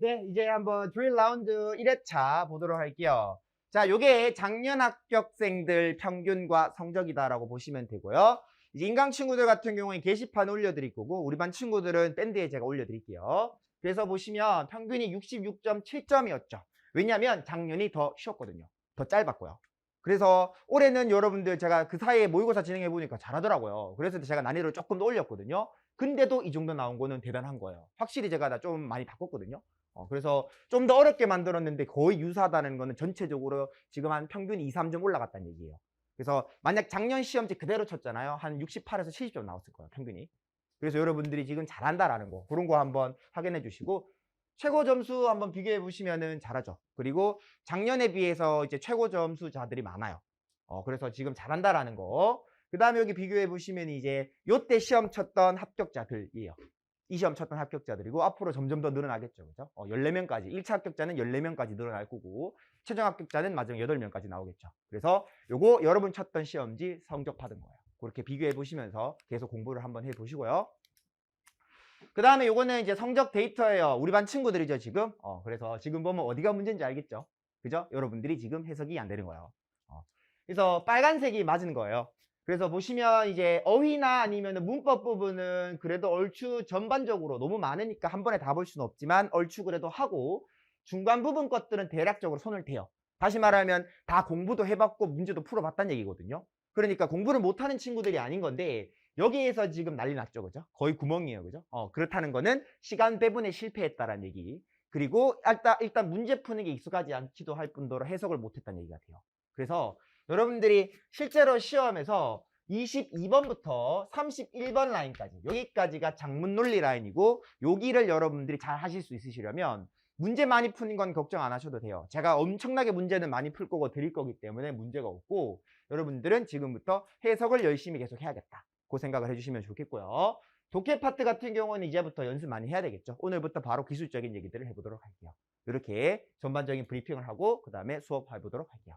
네, 이제 한번 드릴 라운드 1회차 보도록 할게요. 자, 요게 작년 합격생들 평균과 성적이다라고 보시면 되고요. 이제 인강 친구들 같은 경우에 게시판 올려드릴 거고, 우리 반 친구들은 밴드에 제가 올려드릴게요. 그래서 보시면 평균이 66.7점이었죠. 왜냐면 작년이 더 쉬웠거든요. 더 짧았고요. 그래서 올해는 여러분들 제가 그 사이에 모의고사 진행해 보니까 잘하더라고요. 그래서 제가 난이도를 조금 더 올렸거든요. 근데도 이 정도 나온 거는 대단한 거예요. 확실히 제가 다좀 많이 바꿨거든요. 어, 그래서 좀 더 어렵게 만들었는데 거의 유사하다는 거는 전체적으로 지금 한 평균 2, 3점 올라갔다는 얘기예요. 그래서 만약 작년 시험지 그대로 쳤잖아요. 한 68에서 70점 나왔을 거예요. 평균이. 그래서 여러분들이 지금 잘한다라는 거 그런 거 한번 확인해 주시고 최고 점수 한번 비교해 보시면은 잘하죠. 그리고 작년에 비해서 이제 최고 점수자들이 많아요. 어, 그래서 지금 잘한다라는 거. 그 다음에 여기 비교해 보시면 이제 요때 시험 쳤던 합격자들이에요. 이 시험 쳤던 합격자들이고 앞으로 점점 더 늘어나겠죠. 그죠? 어, 14명까지. 1차 합격자는 14명까지 늘어날 거고 최종 합격자는 마지막 8명까지 나오겠죠. 그래서 요거 여러분 쳤던 시험지 성적 받은 거예요. 그렇게 비교해 보시면서 계속 공부를 한번 해 보시고요. 그 다음에 요거는 이제 성적 데이터예요. 우리 반 친구들이죠, 지금. 어, 그래서 지금 보면 어디가 문제인지 알겠죠? 그죠? 여러분들이 지금 해석이 안 되는 거예요. 어. 그래서 빨간색이 맞은 거예요. 그래서 보시면 이제 어휘나 아니면 문법 부분은 그래도 얼추 전반적으로 너무 많으니까 한 번에 다 볼 수는 없지만 얼추 그래도 하고 중간 부분 것들은 대략적으로 손을 대요. 다시 말하면 다 공부도 해봤고 문제도 풀어봤다는 얘기거든요. 그러니까 공부를 못하는 친구들이 아닌 건데 여기에서 지금 난리 났죠. 그죠? 거의 구멍이에요. 그죠? 어, 그렇다는 거는 시간 배분에 실패했다라는 얘기. 그리고 일단, 일단 문제 푸는 게 익숙하지 않기도 할 뿐더러 해석을 못했다는 얘기가 돼요. 그래서 여러분들이 실제로 시험에서 22번부터 31번 라인까지 여기까지가 장문 논리 라인이고 여기를 여러분들이 잘 하실 수 있으시려면 문제 많이 푸는 건 걱정 안 하셔도 돼요. 제가 엄청나게 문제는 많이 풀 거고 드릴 거기 때문에 문제가 없고 여러분들은 지금부터 해석을 열심히 계속 해야겠다. 그 생각을 해주시면 좋겠고요. 독해 파트 같은 경우는 이제부터 연습 많이 해야 되겠죠. 오늘부터 바로 기술적인 얘기들을 해보도록 할게요. 이렇게 전반적인 브리핑을 하고 그 다음에 수업해 보도록 할게요.